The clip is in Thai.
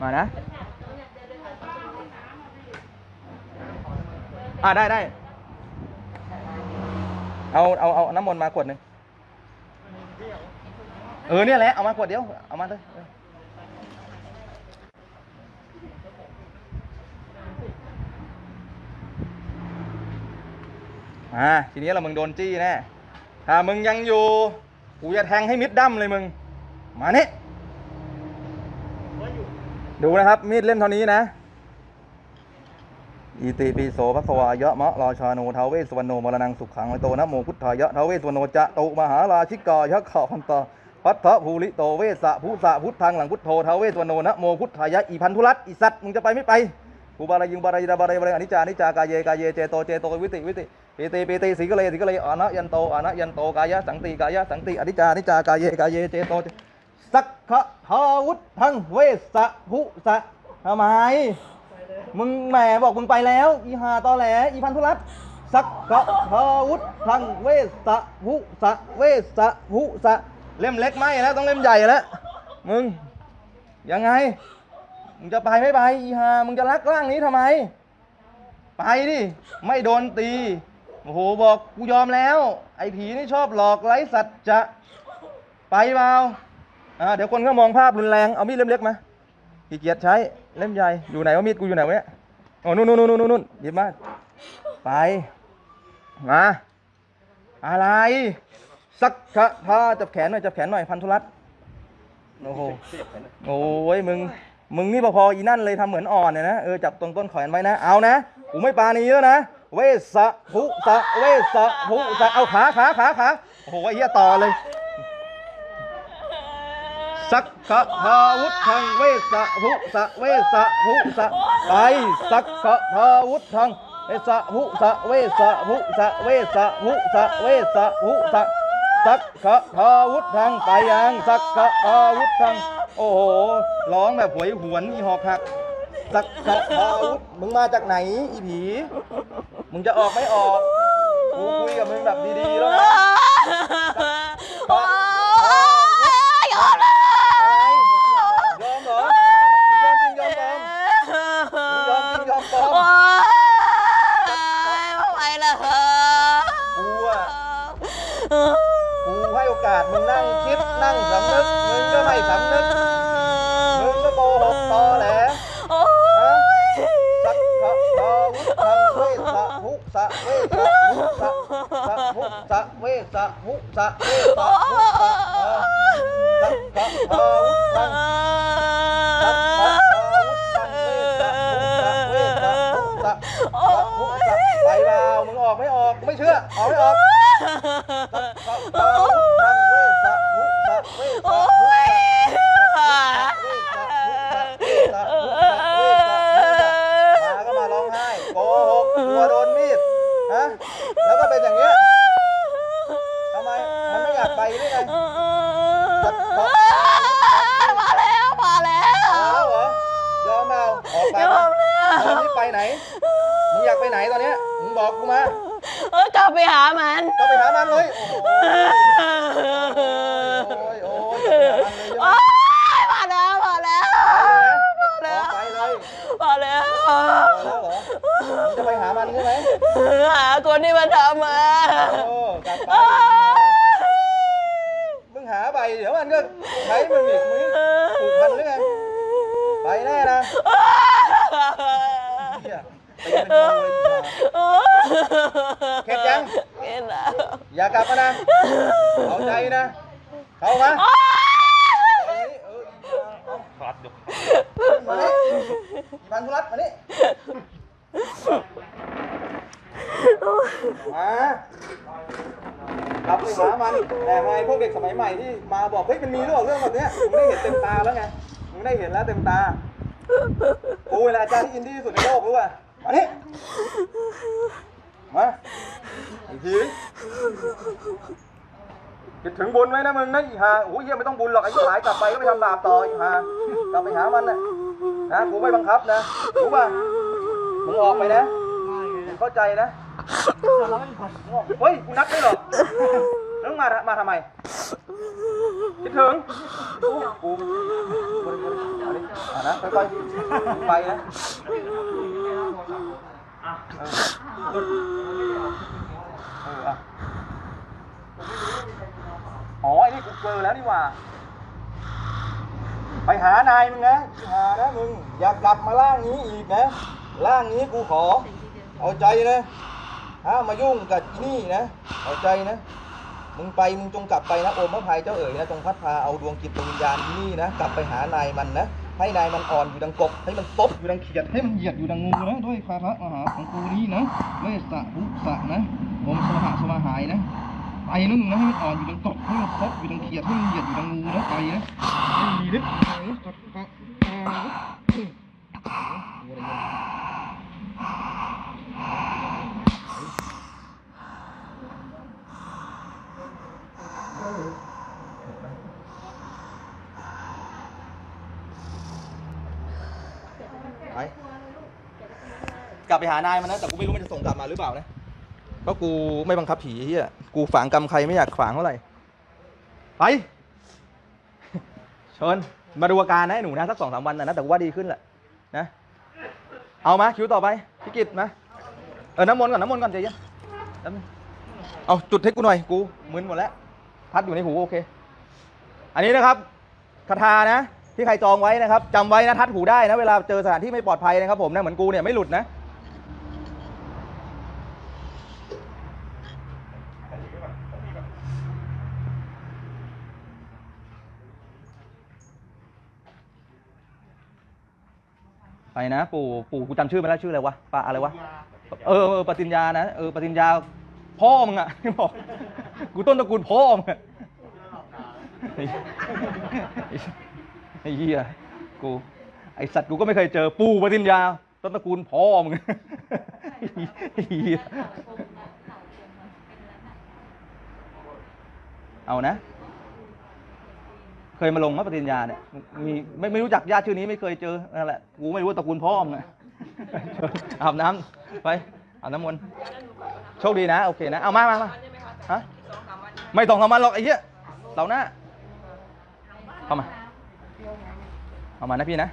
มานะ อ่าได้ได้ เอาเอาเอาน้ำมนต์มาขวดหนึ่งเออเนี่ยแหละ เอามาขวดเดียว เอามาเลยอ่าทีนี้เรามึงโดนจี้แน่ถ้ามึงยังอยู่ กูจะแทงให้มิดดั้มเลยมึง มาเนี่ ดูนะครับ มีดเล่มเท่านี้นะ อิติปิโสภควายะมะราชาโนทาเวสวรรณโนมรณังสุขังโตนะโมพุทธายะทาเวสวรรณโนจะตุมหาราชิกายะขะพันตาพัทธภูริโตเวสะภูสะพุทธังหลังพุทโธทาเวสวรรณโนนะโมพุทธายะอีพันธุรัตอีสัตมึงจะไปไม่ไปกูบารายิงบารายิดาบารายิบาราอนิจจานิจจากายเยกายเยเจโตเจโตวิติวิติปีติปีติสีกะเลสีกะเลอนะยันโตอนะยันโตกายะสังติกายะสังติอนิจจานิจจากายเยกายเยเจโต สักขะทาวุธังเวสะภูสะทำไม มึงแหมบอกมึงไปแล้ว อีหาตอแหล อีพันธุรัตน์สักกะทาวุธทังเวสะหุสะเวสะหุสะเล่มเล็กไม่แล้วต้องเล่มใหญ่แล้ว มึง ยังไง มึงจะไปไม่ไป อีหามึงจะรักร่างนี้ทำไม ไปดิ ไม่โดนตี โอ้โหบอกกูยอมแล้ว ไอ้ผีนี่ชอบหลอกไร้สัจจะ ไปเปล่า อ่าเดี๋ยวคนก็มองภาพรุนแรง เอามีดเล่มเล็กมาขี้เกียจใช้เล่มใหญ่อยู่ไหนวะมีดกูอยู่ไหนวะเนี่ยอ้นู่นนู่นนู่นนู่นนู่นหยิบมาไปมาอะไรสักขะพาจับแขนหน่อยจับแขนหน่อยพันธุรัตน์โอ้โหโอ้ยมึงมึงนี่พอๆอีนั่นเลยทำเหมือนอ่อนเนี่ยนะเออจับตรงต้นแขนไว้นะเอานะกูไม่ปานีแล้วนะเวสะภุสะเวสะภุสะเอาขาขาขาขาโอ้โหไอ้เหี้ยต่อเลย สักขะทาวุธังเวสะภุสะเวสะภุสะไปสักขะทาวุธังเวสะภุสะเวสะภุสะเวสะภุสะเวสะภุสะสักขะทาวุธังไปยังสักขะทาวุธังโอ้โหร้องแบบหวยหวนอีหอกหักสักขะทาวุธมึงมาจากไหนอีผีมึงจะออกไม่ออกคุยกับมึงแบบดีๆแล้วนะ โอ๊ยยอมเลย ยอมเหรอมึงยอมจริงยอมปลอมมึงยอมจริงยอมปลอม โอ๊ ยไม่ไหวแล้วกูอะกูให้โอกาสมึงนั่งคิดนั่งสำนึกมึงก็ไม่สำนึกมึงก็โกหกตอแหลโอ๊ยสักขะทาวุธังเวสะภุสะเวสะภุสะสะภุสะเวสะภุสะเวสะภุสะเออสักขะทาวุธัง ไปเปล่ามึงออกไม่ออกไม่เชื่อออกไม่ออกสัพพะอาวุธังเวสะภุสะเวสะโอ๊ภุยสะเวสะภุสะเวสะภุสะเวสะภุสะมาก็มาร้องไห้โกหกกลัวโดนมีดฮะแล้วก็เป็นอย่างเงี้ยทำไมมันไม่อยากไปหรือไงสัพพะมาแล้วมาแล้วเอาแล้วเหรอยอมเอาออกไปยอมไหมแล้วตอนนี้ไปไหน มึงอยากไปไหนตอนเนี้ยมึงบอกกูมาเออกลับไปหามัน ก็ไปหามันเลย โอ้ยโอ้ยโอ้ยจะไปหามันเลยใช่ไหมโอ๊ยมาแล้วมาแล้วไปเลยมานะแล้วออกไปเลยมาแล้วพอแล้วเหรอมึงจะไปหามันใช่ไหมหาคนที่มาทำมาโอ้กลับไปมึงหาไปเดี๋ยวมันก็ใช้มึงอีกมึงผูกพันหรือไงไปแน่นะเหี้ยไป เป็นตัวเลยอีกแล้วเข็ดยังเข็ดแล้วอย่ากลับมานะเอาใจนะเข้ามาเอ้ยเออเอาขาดอยู่มานี่พันธุรัตมานี่มากลับไปหามันแต่ทำไมพวกเด็กสมัยใหม่ที่มาบอกเฮ้ยมันมีเรื่องเรื่องแบบเนี้ยมึงได้เห็นเต็มตาแล้วไงมึงได้เห็นแล้วเต็มตากูเป็นอาจารย์ที่อินดี้ที่สุดในโลกรู้ป่ะ มานี่มาอีกทีคิดถึงบุญไว้นะมึงนะอีห่าโอ้ยเฮียไม่ต้องบุญหรอกไอ้ยี่หายกลับไปก็ไปทำบาปต่ออีห่ากลับไปหามันนะนะกูไม่บังคับนะรู้ป่ะมึงออกไปนะมึงเข้าใจนะเฮ้ยกูนัดได้หรอแล้วมึงมามาทำไมคิดถึงกูกูนะค่อยๆไปนะ เอออะอ๋อไอ้นี่กูเจอแล้วนี่หว่า ไปหานายมึงนะหานะมึง อย่ากลับมาล่างนี้อีกนะ ล่างนี้กูขอ เอาใจนะห้ามมายุ่งกับอีนี่นะ เอาใจนะ มึงไปมึงจงกลับไปนะโอมพระภัยเจ้าเอ๋ยนะจงพัดพาเอาดวงจิตดวงวิญญาณที่นี่นะ กลับไปหานายมันนะ ให้นายมันอ่อนอยู่ดังกบ ให้มันซบอยู่ดังเขียด ให้มันเหยียดอยู่ดังงูนะด้วยคาระมหาของกูนี้นะเวสสะภุสะนะมมสมหะสมหายนะไปนู่นนะให้มันอ่อนอยู่ดังกบให้มันซบอยู่ดังเขียดให้มันเหยียดอยู่ดังงูนะไปนะไม่มีนึก กลับไปหานายมันนะแต่กูไม่รู้มันจะส่งกลับมาหรือเปล่านะเพราะกูไม่บังคับผีเฮียกูฝังกรรมใครไม่อยากฝังเท่าไหร่ไปเชิญมาดูอาการนะไอ้หนูนะสักสองสามวันนะนะแต่กูว่าดีขึ้นแหละนะเอามาคิวต่อไปพิกิตมาเออน้ำมนต์ก่อนน้ำมนต์ก่อนใจเย็นแป๊บนึงเอาจุดให้กูหน่อยกูมึนหมดแล้วพัดอยู่ในหูโอเค อันนี้นะครับคาถานะ ที่ใครจองไว้นะครับจำไว้นะทัดหูได้นะเวลาเจอสถานที่ไม่ปลอดภัยนะครับผมนะเหมือนกูเนี่ยไม่หลุดนะ ไปนะ ปู่ปู่กูจำชื่อไม่ได้ชื่ออะไรวะปะอะไรวะเออเออปฏิญญานะเออปฏิญญาพ่อมึงอะบอกกูต้นตระกูลพ่อมึงอะไอ้ไอ้เหี้ยกูไอสัตว์กูก็ไม่เคยเจอปู่ปฏิญญา ต้นตระกูลพ่อมึงไอ้เหี้ยเอานะ เคยมาลงมาปฏิญญาเนี่ยมีไม่ไม่รู้จักญาติชื่อนี้ไม่เคยเจอนั่นแหละกูไม่รู้ว่าตระกูลพ่อมึงอะอาบน้ำไปอาบน้ำมนต์โชคดีนะ โอเคนะ เอามามามาฮะไม่ต้องทำมันหรอกไอ้เหี้ยเราหน้าเข้ามา เอามานะพี่นะ